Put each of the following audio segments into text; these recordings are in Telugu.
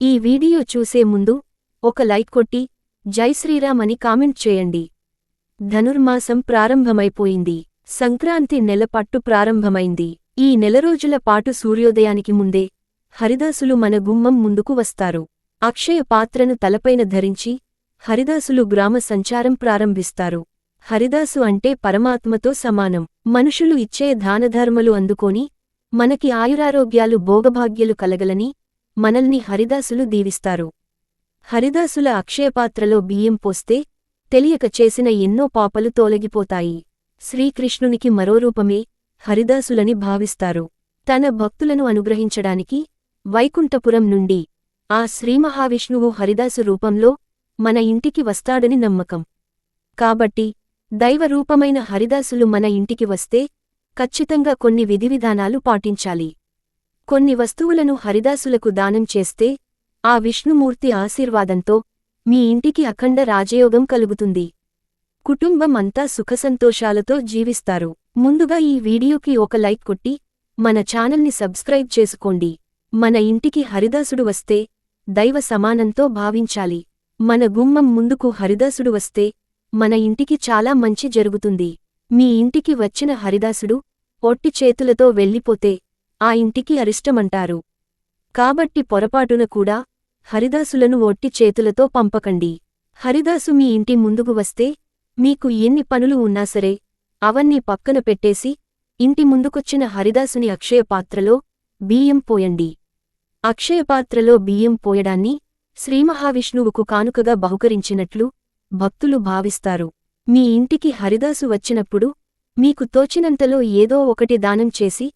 ఈ వీడియో చూసే ముందు ఒక లైక్ కొట్టి జై శ్రీరామ్ అని కామెంట్ చేయండి. ధనుర్మాసం ప్రారంభమైపోయింది. సంక్రాంతి నెల పట్టు ప్రారంభమైంది. ఈ నెల రోజుల పాటు సూర్యోదయానికి ముందే హరిదాసులు మన గుమ్మం ముందుకు వస్తారు. అక్షయ పాత్రను తలపైన ధరించి హరిదాసులు గ్రామ సంచారం ప్రారంభిస్తారు. హరిదాసు అంటే పరమాత్మతో సమానం. మనుషులు ఇచ్చే దానధర్మలు అందుకొని మనకి ఆయురారోగ్యాలు భోగభాగ్యలు కలగలని మనల్ని హరిదాసులు దీవిస్తారు. హరిదాసుల అక్షయపాత్రలో బియ్యం పోస్తే తెలియక చేసిన ఎన్నో పాపలు తొలగిపోతాయి. శ్రీకృష్ణునికి మరో రూపమే హరిదాసులని భావిస్తారు. తన భక్తులను అనుగ్రహించడానికి వైకుంఠపురం నుండి ఆ శ్రీమహావిష్ణువు హరిదాసు రూపంలో మన ఇంటికి వస్తాడని నమ్మకం. కాబట్టి దైవరూపమైన హరిదాసులు మన ఇంటికి వస్తే ఖచ్చితంగా కొన్ని విధివిధానాలు పాటించాలి. కొన్ని వస్తువులను హరిదాసులకు దానం చేస్తే ఆ విష్ణుమూర్తి ఆశీర్వాదంతో మీ ఇంటికి అఖండ రాజయోగం కలుగుతుంది. కుటుంబం అంతా సుఖసంతోషాలతో జీవిస్తారు. ముందుగా ఈ వీడియోకి ఒక లైక్ కొట్టి మన ఛానల్ని సబ్స్క్రైబ్ చేసుకోండి. మన ఇంటికి హరిదాసుడు వస్తే దైవ సమానంతో భావించాలి. మన గుమ్మం ముందుకు హరిదాసుడు వస్తే మన ఇంటికి చాలా మంచి జరుగుతుంది. మీ ఇంటికి వచ్చిన హరిదాసుడు ఒట్టి చేతులతో వెళ్ళిపోతే ఆ ఇంటికి అరిష్టమంటారు. కాబట్టి పొరపాటున కూడా హరిదాసులను ఒట్టి చేతులతో పంపకండి. హరిదాసు మీ ఇంటి ముందుకు వస్తే మీకు ఎన్ని పనులు ఉన్నా సరే అవన్నీ పక్కన పెట్టేసి ఇంటి ముందుకొచ్చిన హరిదాసుని అక్షయపాత్రలో బియ్యం పోయండి. అక్షయపాత్రలో బియ్యం పోయడాన్ని శ్రీమహావిష్ణువుకు కానుకగా బహుకరించినట్లు భక్తులు భావిస్తారు. మీ ఇంటికి హరిదాసు వచ్చినప్పుడు మీకు తోచినంతలో ఏదో ఒకటి దానం చేసి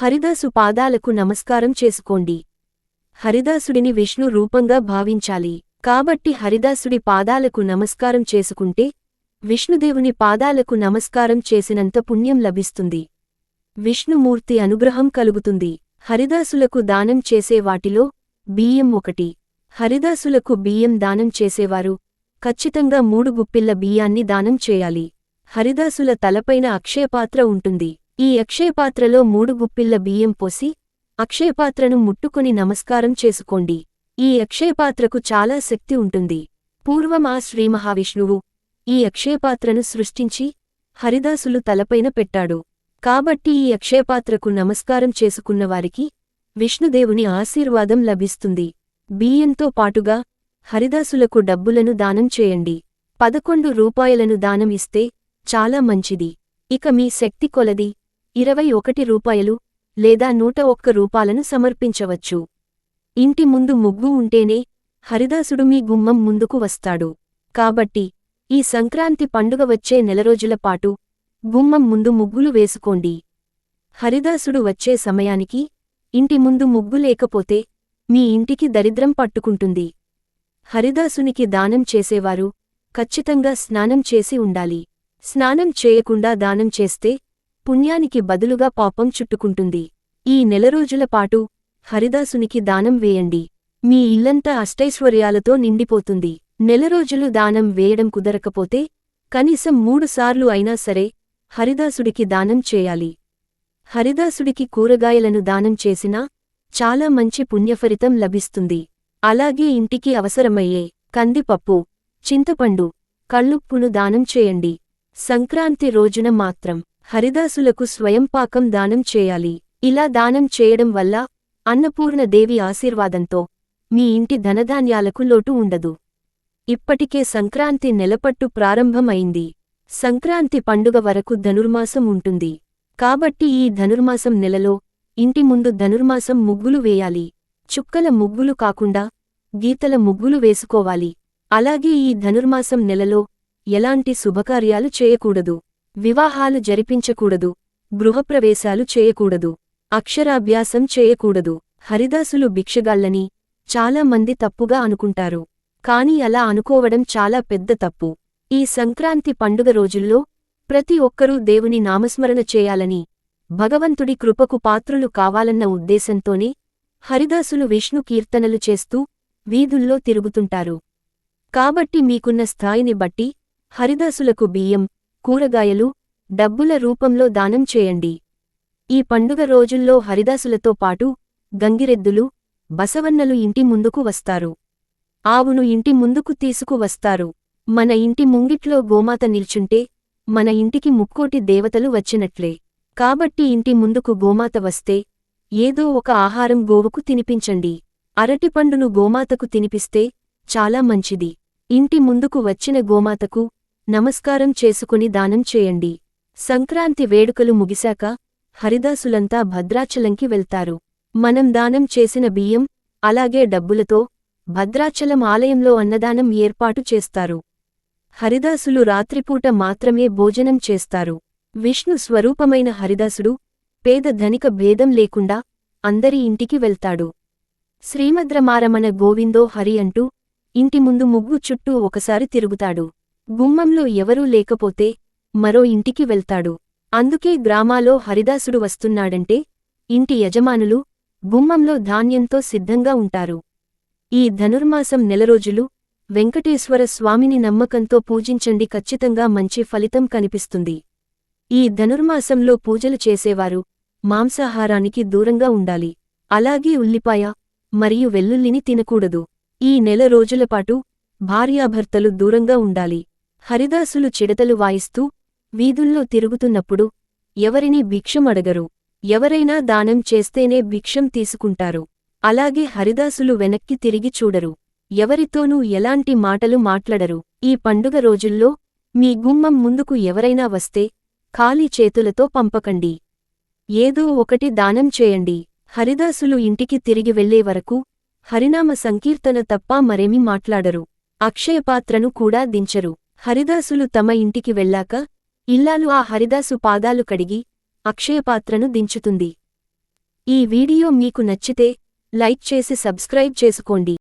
హరిదాసు పాదాలకు నమస్కారం చేసుకోండి. హరిదాసుడిని విష్ణు రూపంగా భావించాలి. కాబట్టి హరిదాసుడి పాదాలకు నమస్కారం చేసుకుంటే విష్ణుదేవుని పాదాలకు నమస్కారం చేసినంత పుణ్యం లభిస్తుంది. విష్ణుమూర్తి అనుగ్రహం కలుగుతుంది. హరిదాసులకు దానం చేసే వాటిలో బియ్యం ఒకటి. హరిదాసులకు బియ్యం దానం చేసేవారు ఖచ్చితంగా మూడు గుప్పిళ్ళ బియ్యాన్ని దానం చేయాలి. హరిదాసుల తలపైన అక్షయపాత్ర ఉంటుంది. ఈ అక్షయపాత్రలో మూడు గుప్పిళ్ళ బియ్యం పోసి అక్షయపాత్రను ముట్టుకొని నమస్కారం చేసుకోండి. ఈ అక్షయపాత్రకు చాలా శక్తి ఉంటుంది. పూర్వం ఆ శ్రీమహావిష్ణువు ఈ అక్షయపాత్రను సృష్టించి హరిదాసులు తలపైన పెట్టాడు. కాబట్టి ఈ అక్షయపాత్రకు నమస్కారం చేసుకున్నవారికి విష్ణుదేవుని ఆశీర్వాదం లభిస్తుంది. బియ్యంతో పాటుగా హరిదాసులకు డబ్బులను దానం చేయండి. పదకొండు రూపాయలను దానం ఇస్తే చాలా మంచిది. ఇక మీ శక్తి కొలది. ఇరవై ఒకటి రూపాయలు లేదా నూట ఒక్క రూపాలను సమర్పించవచ్చు. ఇంటి ముందు ముగ్గు ఉంటేనే హరిదాసుడు మీ గుమ్మం ముందుకు వస్తాడు. కాబట్టి ఈ సంక్రాంతి పండుగ వచ్చే నెలరోజుల పాటు గుమ్మం ముందు ముగ్గులు వేసుకోండి. హరిదాసుడు వచ్చే సమయానికి ఇంటి ముందు ముగ్గు లేకపోతే మీ ఇంటికి దరిద్రం పట్టుకుంటుంది. హరిదాసునికి దానం చేసేవారు ఖచ్చితంగా స్నానం చేసి ఉండాలి. స్నానం చేయకుండా దానం చేస్తే పుణ్యానికి బదులుగా పాపం చుట్టుకుంటుంది. ఈ నెలరోజుల పాటు హరిదాసునికి దానం వేయండి. మీ ఇల్లంతా అష్టైశ్వర్యాలతో నిండిపోతుంది. నెలరోజులు దానం వేయడం కుదరకపోతే కనీసం మూడుసార్లు అయినా సరే హరిదాసుడికి దానం చేయాలి. హరిదాసుడికి కూరగాయలను దానం చేసినా చాలా మంచి పుణ్యఫలితం లభిస్తుంది. అలాగే ఇంటికి అవసరమయ్యే కందిపప్పు చింతపండు కళ్ళుప్పును దానం చేయండి. సంక్రాంతి రోజున మాత్రం హరిదాసులకు స్వయంపాకం దానం చేయాలి. ఇలా దానం చేయడం వల్ల అన్నపూర్ణ దేవి ఆశీర్వాదంతో మీ ఇంటి ధనధాన్యాలకు లోటు ఉండదు. ఇప్పటికే సంక్రాంతి నెలపట్టు ప్రారంభం అయింది సంక్రాంతి పండుగ వరకు ధనుర్మాసం ఉంటుంది. కాబట్టి ఈ ధనుర్మాసం నెలలో ఇంటి ముందు ధనుర్మాసం ముగ్గులు వేయాలి. చుక్కల ముగ్గులు కాకుండా గీతల ముగ్గులు వేసుకోవాలి. అలాగే ఈ ధనుర్మాసం నెలలో ఎలాంటి శుభకార్యాలు చేయకూడదు. వివాహాలు జరిపించకూడదు గృహప్రవేశాలు చేయకూడదు అక్షరాభ్యాసం చేయకూడదు. హరిదాసులు భిక్షగాళ్ళని చాలామంది తప్పుగా అనుకుంటారు. కాని అలా అనుకోవడం చాలా పెద్ద తప్పు. ఈ సంక్రాంతి పండుగ రోజుల్లో ప్రతి ఒక్కరూ దేవుని నామస్మరణ చేయాలని భగవంతుడి కృపకు పాత్రులు కావాలన్న ఉద్దేశంతోనే హరిదాసులు విష్ణు కీర్తనలు చేస్తూ వీధుల్లో తిరుగుతుంటారు. కాబట్టి మీకున్న స్థాయిని బట్టి హరిదాసులకు బియ్యం కూరగాయలు డబ్బుల రూపంలో దానం చేయండి. ఈ పండుగ రోజుల్లో హరిదాసులతో పాటు గంగిరెద్దులు బసవన్నలు ఇంటి ముందుకు వస్తారు. ఆవును ఇంటి ముందుకు తీసుకు వస్తారు. మన ఇంటి ముంగిట్లో గోమాత నిల్చుంటే మన ఇంటికి ముక్కోటి దేవతలు వచ్చినట్లే. కాబట్టి ఇంటి ముందుకు గోమాత వస్తే ఏదో ఒక ఆహారం గోవుకు తినిపించండి. అరటిపండును గోమాతకు తినిపిస్తే చాలా మంచిది. ఇంటి ముందుకు వచ్చిన గోమాతకు నమస్కారం చేసుకుని దానం చేయండి. సంక్రాంతి వేడుకలు ముగిశాక హరిదాసులంతా భద్రాచలంకి వెళ్తారు. మనం దానం చేసిన బియ్యం అలాగే డబ్బులతో భద్రాచలం ఆలయంలో అన్నదానం ఏర్పాటు చేస్తారు. హరిదాసులు రాత్రిపూట మాత్రమే భోజనం చేస్తారు. విష్ణు స్వరూపమైన హరిదాసుడు పేద ధనిక భేదం లేకుండా అందరి ఇంటికి వెళ్తాడు. శ్రీమద్రమారమణ గోవిందో హరి అంటూ ఇంటి ముందు ముగ్గు చుట్టూ ఒకసారి తిరుగుతాడు. గుమ్మంలో ఎవరూ లేకపోతే మరో ఇంటికి వెళ్తాడు. అందుకే గ్రామాలో హరిదాసుడు వస్తున్నాడంటే ఇంటి యజమానులు గుమ్మంలో ధాన్యంతో సిద్ధంగా ఉంటారు. ఈ ధనుర్మాసం నెలరోజులు వెంకటేశ్వర స్వామిని నమ్మకంతో పూజించండి ఖచ్చితంగా మంచి ఫలితం కనిపిస్తుంది. ఈ ధనుర్మాసంలో పూజలు చేసేవారు మాంసాహారానికి దూరంగా ఉండాలి. అలాగే ఉల్లిపాయ మరియు వెల్లుల్లిని తినకూడదు. ఈ నెల రోజులపాటు భార్యాభర్తలు దూరంగా ఉండాలి. హరిదాసులు చిడతలు వాయిస్తూ వీధుల్లో తిరుగుతున్నప్పుడు ఎవరినీ భిక్షం అడగరు ఎవరైనా దానం చేస్తేనే భిక్షం తీసుకుంటారు. అలాగే హరిదాసులు వెనక్కి తిరిగి చూడరు ఎవరితోనూ ఎలాంటి మాటలు మాట్లాడరు. ఈ పండుగ రోజుల్లో మీ గుమ్మం ముందుకు ఎవరైనా వస్తే ఖాళీ చేతులతో పంపకండి. ఏదో ఒకటి దానం చేయండి. హరిదాసులు ఇంటికి తిరిగి వెళ్ళే వరకు హరినామ సంకీర్తన తప్ప మరేమీ మాట్లాడరు అక్షయపాత్రను కూడా దించరు. హరిదాసులు తమ ఇంటికి వెళ్ళాక ఇల్లాలు ఆ హరిదాసు పాదాలు కడిగి అక్షయపాత్రను దించుతుంది. ఈ వీడియో మీకు నచ్చితే లైక్ చేసి సబ్స్క్రైబ్ చేసుకోండి.